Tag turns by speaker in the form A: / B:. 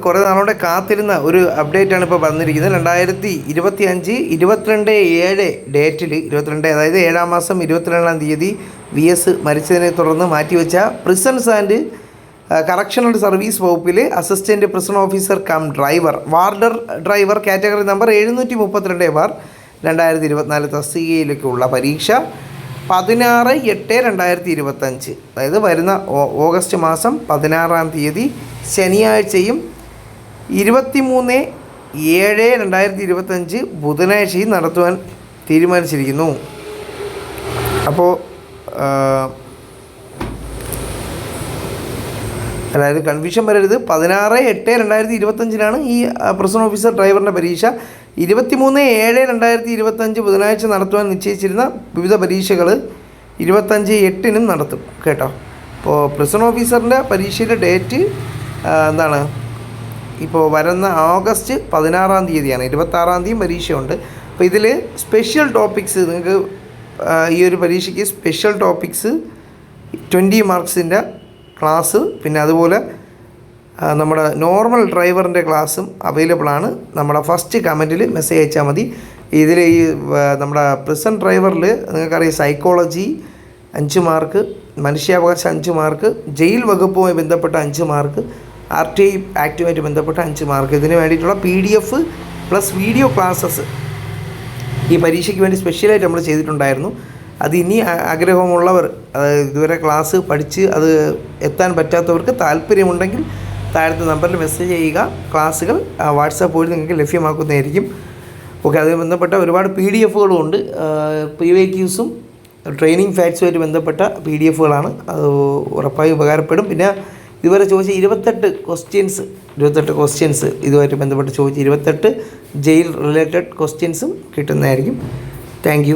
A: കുറേ നാളോടെ കാത്തിരുന്ന ഒരു അപ്ഡേറ്റ് ആണ് ഇപ്പോൾ വന്നിരിക്കുന്നത്. രണ്ടായിരത്തി ഇരുപത്തി അഞ്ച് ഇരുപത്തിരണ്ട് ഏഴ് ഡേറ്റിൽ ഇരുപത്തിരണ്ട് അതായത് ഏഴാം മാസം ഇരുപത്തിരണ്ടാം തീയതി വി എസ് മരിച്ചതിനെ തുടർന്ന് മാറ്റിവെച്ച പ്രിസൻസ് ആൻഡ് കറക്ഷണൽ സർവീസ് വകുപ്പിൽ assistant prison officer cum driver warder driver category number എഴുന്നൂറ്റി മുപ്പത്തിരണ്ട് ബാർ രണ്ടായിരത്തി ഇരുപത്തിനാല് തസ്തികയിലേക്കുള്ള പരീക്ഷ പതിനാറ് എട്ട് രണ്ടായിരത്തി ഇരുപത്തഞ്ച് അതായത് വരുന്ന ഓഗസ്റ്റ് മാസം പതിനാറാം തീയതി ശനിയാഴ്ചയും ഇരുപത്തിമൂന്ന് ഏഴ് രണ്ടായിരത്തി ഇരുപത്തഞ്ച് ബുധനാഴ്ചയും നടത്തുവാൻ തീരുമാനിച്ചിരിക്കുന്നു. അപ്പോൾ അതായത് കൺഫ്യൂഷൻ വരരുത്. പതിനാറ് എട്ട് രണ്ടായിരത്തി ഇരുപത്തഞ്ചിനാണ് ഈ പ്രസൺ ഓഫീസർ ഡ്രൈവറിന്റെ പരീക്ഷ. ഇരുപത്തിമൂന്ന് ഏഴ് രണ്ടായിരത്തി ഇരുപത്തഞ്ച് ബുധനാഴ്ച നടത്തുവാൻ നിശ്ചയിച്ചിരുന്ന വിവിധ പരീക്ഷകൾ ഇരുപത്തഞ്ച് എട്ടിനും നടത്തും. കേട്ടോ? അപ്പോൾ പ്രസൺ ഓഫീസറിന്റെ പരീക്ഷയുടെ ഡേറ്റ് എന്താണ്? ഇപ്പോൾ വരുന്ന ഓഗസ്റ്റ് പതിനാറാം തീയതിയാണ് ഇരുപത്താറാം തീയതി പരീക്ഷയുണ്ട്. അപ്പോൾ ഇതിൽ സ്പെഷ്യൽ ടോപ്പിക്സ് നിങ്ങൾക്ക് ഈ ഒരു പരീക്ഷയ്ക്ക് സ്പെഷ്യൽ ടോപ്പിക്സ് ട്വന്റി മാർക്സിന്റെ ക്ലാസ് പിന്നെ അതുപോലെ നമ്മുടെ നോർമൽ ഡ്രൈവറിന്റെ ക്ലാസ്സും അവൈലബിൾ ആണ്. നമ്മുടെ ഫസ്റ്റ് കമന്റിൽ മെസ്സേജ് അയച്ചാൽ മതി. ഇതിൽ ഈ നമ്മുടെ പ്രിസൺ ഡ്രൈവറിൽ നിങ്ങൾക്കറിയാം സൈക്കോളജി അഞ്ച് മാർക്ക് മനുഷ്യാവകാശം അഞ്ച് മാർക്ക് ജയിൽ വകുപ്പുമായി ബന്ധപ്പെട്ട അഞ്ച് മാർക്ക് ആർ ടി ഐ ആക്റ്റുമായിട്ട് ബന്ധപ്പെട്ട അഞ്ച് മാർക്ക്. ഇതിന് വേണ്ടിയിട്ടുള്ള P D F plus video classes ഈ പരീക്ഷയ്ക്ക് വേണ്ടി സ്പെഷ്യലായിട്ട് നമ്മൾ ചെയ്തിട്ടുണ്ടായിരുന്നു. അത് ഇനി ആഗ്രഹമുള്ളവർ അതായത് ഇതുവരെ ക്ലാസ് പഠിച്ച് അത് എത്താൻ പറ്റാത്തവർക്ക് താല്പര്യമുണ്ടെങ്കിൽ താഴത്തെ നമ്പറിൽ മെസ്സേജ് ചെയ്യുക. ക്ലാസ്സുകൾ വാട്സാപ്പ് വഴി നിങ്ങൾക്ക് ലഭ്യമാക്കുന്നതായിരിക്കും. ഓക്കെ അതുമായി ബന്ധപ്പെട്ട ഒരുപാട് പി ഡി എഫുകളും ഉണ്ട്. പി വൈ ക്യൂസും ട്രെയിനിങ് ഫാക്ട്സുമായിട്ട് ബന്ധപ്പെട്ട പി ഡി എഫുകളാണ്. അത് ഉറപ്പായി ഉപകാരപ്പെടും. പിന്നെ ഇതുവരെ ചോദിച്ച ഇരുപത്തെട്ട് ക്വസ്റ്റ്യൻസ് ഇരുപത്തെട്ട് ക്വസ്റ്റ്യൻസ് ഇതുമായിട്ട് ബന്ധപ്പെട്ട് ചോദിച്ച ഇരുപത്തെട്ട് ജയിൽ റിലേറ്റഡ് ക്വസ്റ്റ്യൻസും കിട്ടുന്നതായിരിക്കും. താങ്ക്